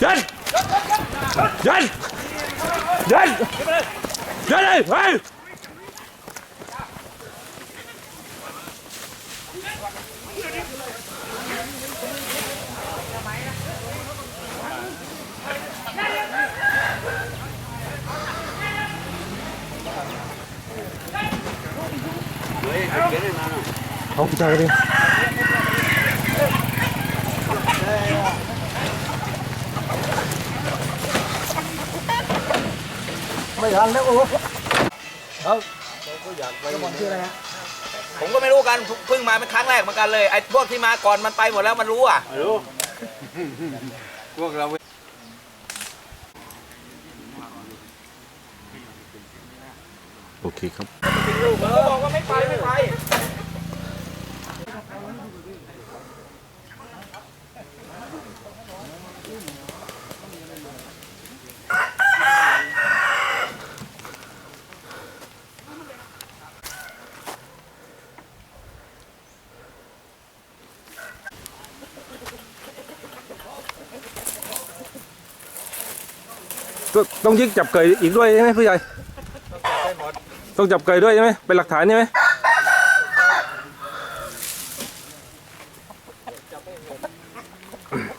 Jan! Jan! Jan! Jan, hé! Hey! Hou daar. ไม่ทันแล้วโอ้ผมก็ไม่รู้กันเพิ่งมาเป็นครั้งแรกเหมือนกันเลยไอ้พวกที่มาก่อนมันไปหมดแล้วมันรู้อะพวกเราโอเคครับมันก็บอกว่าไม่ไปไม่ไป ต้องยึดจับเกยอีกด้วยใช่ไหมผู้ใหญ่ต้องจับเกยด้วยใช่ไหมเป็นหลักฐานใช่ไหม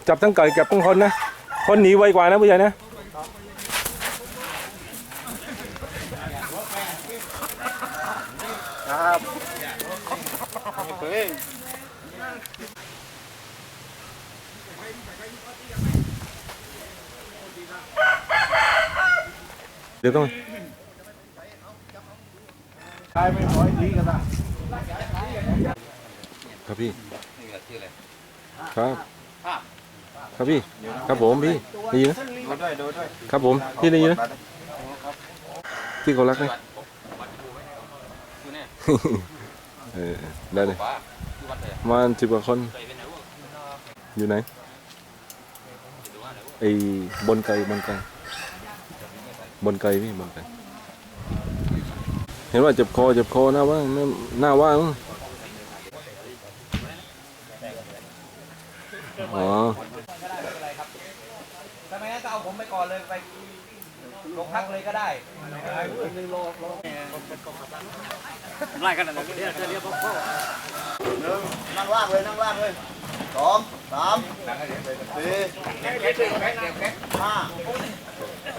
จับทั้งเกยจับทั้งคนนะคนหนีไวกว่านะผู้ใหญ่นะครับ เดี๋ยวต้องตายไม่น้อยดีกันนะครับพี่ ครับ ครับพี่ ครับผมพี่ได้ยินนะดูด้วยดูด้วยครับผมพี่ได้ยินนะพี่เขารักไหมเออได้เลยประมาณสิบกว่าคน อยู่ไหนไอ้บนไกลบนไกล บนไกลพี่บนไกลเห็นว่าเจ็บคอเจ็บคอหน้าว่างหน้าหน้าว่างอ๋อทำไมงั้นก็เอาผมไปก่อนเลยไปโรงพักเลยก็ได้นั่งล่างเลยนั่งล่างเลยสองสามสี่ห้าหกใหญ่ใหญ่เนาเลยเดี๋ยวกลับบ้านครับ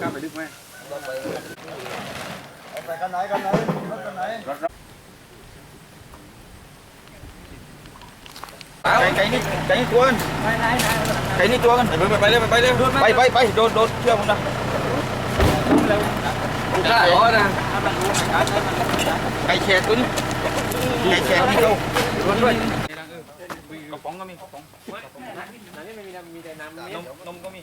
ข้ามไปลึกไหมไปกันไหนกันไหนรถกันไหนไก่ไก่นี่ไก่นี่ตัวกันไก่นี่ตัวกันไปไปเลยไปเลยไปไปไปโดนโดนเชื่อผมนะได้อ๋อนะไก่แฉกตัวนี้ไก่แฉกนี่เขาด้วยกระป๋องก็มีกระป๋องไหนไม่มีน้ำมีแต่น้ำนมนมก็มี